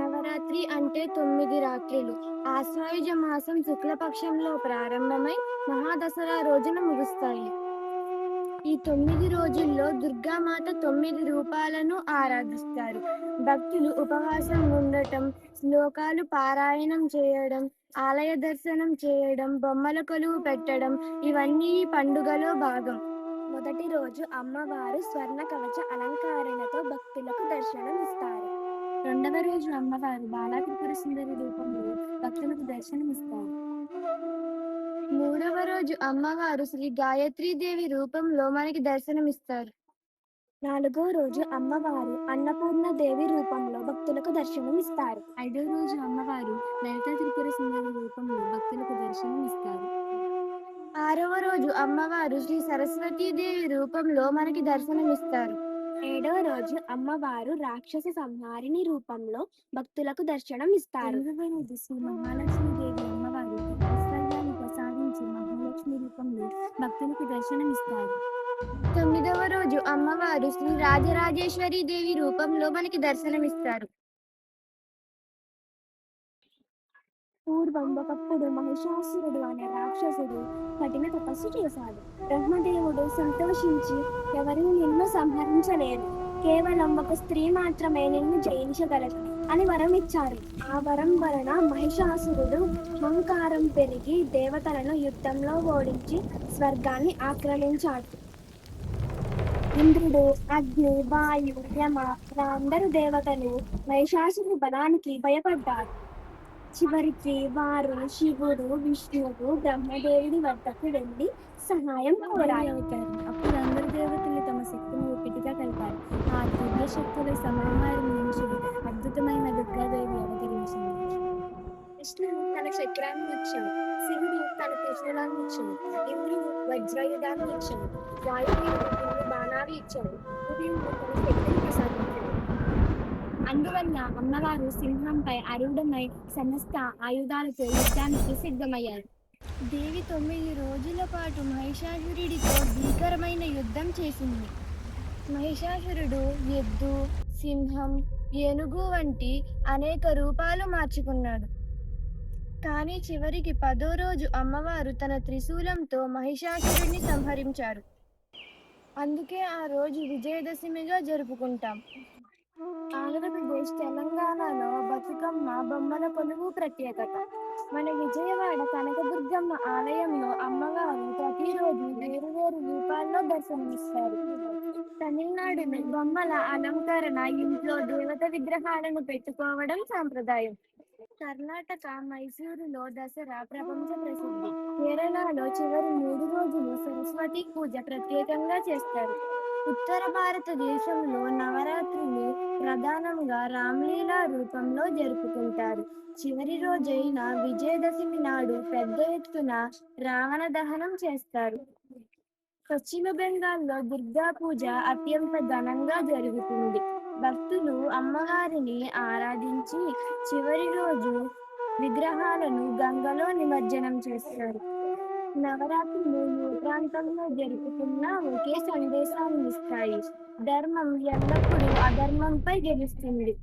నవరాత్రి అంటే తొమ్మిది రాత్రులు. ఆశ్వాయుజ మాసం శుక్లపక్షంలో ప్రారంభమై మహాదసరా రోజున ముగుస్తాయి. ఈ తొమ్మిది రోజుల్లో దుర్గామాత తొమ్మిది రూపాలను ఆరాధిస్తారు. భక్తులు ఉపవాసం ఉండటం శ్లోకాలు పారాయణం చేయడం ఆలయ దర్శనం చేయడం బొమ్మల కొలువు పెట్టడం ఇవన్నీ ఈ పండుగలో భాగం. మొదటి రోజు అమ్మవారు స్వర్ణ కవచ అలంకారణతో భక్తులకు దర్శనం ఇస్తారు రెండవ రోజు అమ్మవారు బాలాత్రిపుర సుందరి రూపంలో భక్తులకు దర్శనమిస్తారు. మూడవ రోజు అమ్మవారు శ్రీ గాయత్రీదేవి రూపంలో మనకి దర్శనమిస్తారు. నాలుగో రోజు అమ్మవారు అన్నపూర్ణ దేవి రూపంలో భక్తులకు దర్శనం ఇస్తారు ఐదవ రోజు అమ్మవారు లలితా త్రిపుర సుందరి రూపంలో భక్తులకు దర్శనమిస్తారు. ఆరవ రోజు అమ్మవారు శ్రీ సరస్వతీదేవి రూపంలో మనకి దర్శనమిస్తారు. ఏడవ రోజు అమ్మవారు రాక్షస సంహారిణి రూపంలో భక్తులకు దర్శనం ఇస్తారు. శ్రీ మహాలక్ష్మి దేవి అమ్మవారు ఐశ్వర్యాన్ని ప్రసాదించి మహాలక్ష్మి రూపంలో భక్తులకు దర్శనమిస్తారు. తొమ్మిదవ రోజు అమ్మవారు శ్రీ రాజరాజేశ్వరి దేవి రూపంలో మనకి దర్శనమిస్తారు. పూర్వం ఒకప్పుడు మహిషాసురుడు అనే రాక్షసుడు కఠిన తపస్సు చేశాడు. బ్రహ్మదేవుడు సంతోషించి ఎవరిని నిన్ను సంహరించలేదు. కేవలం ఒక స్త్రీ మాత్రమే నిన్ను జయించగలదు అని వరం ఇచ్చారు ఆ వరం వలన మహిషాసురుడు అహంకారం పెరిగి దేవతలను యుద్ధంలో ఓడించి స్వర్గాన్ని ఆక్రమించాడు. ఇంద్రుడు అగ్ని వాయు యమ అందరు దేవతలు మహిషాసుని బలానికి భయపడ్డారు. చివరికి వారు శివుడు విష్ణువు బ్రహ్మదేవుడి వద్దకు వెళ్ళి సహాయం కోరారు అవుతారు అప్పుడు అందరు దేవతలు తమ శక్తిని ఒకటిగా కలిపారు ఆ దివ్య శక్తుల సమాహారం నుంచి అద్భుతమైన దుర్గాదేవి అవతరించింది. విష్ణువు తన చక్రాన్ని ఇచ్చాడు. శివుడు తన కృష్ణులాన్ని ఇచ్చాడు. ఇంద్రుడు వజ్రాయుధాన్ని ఇచ్చాడు. వాయుదేవుడు బాణాలు ఇచ్చాడు. ఉదయుడు తన శక్తిని అందువల్ల అమ్మవారు సింహంపై అరుడమై సమస్త ఆయుధాలతో యుద్ధానికి సిద్ధమయ్యారు. దేవి తొమ్మిది రోజుల పాటు మహిషాసురుడితో భీకరమైన యుద్ధం చేసింది. మహిషాసురుడు ఎద్దు సింహం ఏనుగు వంటి అనేక రూపాలు మార్చుకున్నాడు. కానీ చివరికి పదో రోజు అమ్మవారు తన త్రిశూలంతో మహిషాసురుడిని సంహరించారు అందుకే ఆ రోజు విజయదశమిగా జరుపుకుంటాం. ఆంధ్రప్రదేశ్ తెలంగాణలో బతుకమ్మ బొమ్మల పొలుగు ప్రత్యేకత. మన విజయవాడ కనకదుర్గమ్మ ఆలయంలో అమ్మవారు ప్రతిరోజు వేరు వేరు రూపాల్లో దర్శనమిస్తారు. తమిళనాడులో బొమ్మల అలంకరణ ఇంట్లో దేవత విగ్రహాలను పెట్టుకోవడం సాంప్రదాయం. కర్ణాటక మైసూరులో దసరా ప్రపంచ ప్రసిద్ధి. కేరళలో చివరి మూడు రోజులు సరస్వతి పూజ ప్రత్యేకంగా చేస్తారు. ఉత్తర భారతదేశంలో నవరాత్రులు ప్రధానంగా రామ్లీలా రూపంలో జరుపుకుంటారు. చివరి రోజైన విజయదశమి నాడు పెద్ద ఎత్తున రావణ దహనం చేస్తారు. పశ్చిమ బెంగాల్లో దుర్గా పూజ అత్యంత ఘనంగా జరుగుతుంది. భక్తులు అమ్మవారిని ఆరాధించి చివరి రోజు విగ్రహాలను గంగలో నిమజ్జనం చేస్తారు. నవరాత్రులు ఏ ప్రాంతంలో జరుపుకున్నా ఒకే సందేశాన్ని ఇస్తాయి. ధర్మం ఎల్లప్పుడూ అధర్మంపై గెలుస్తుంది.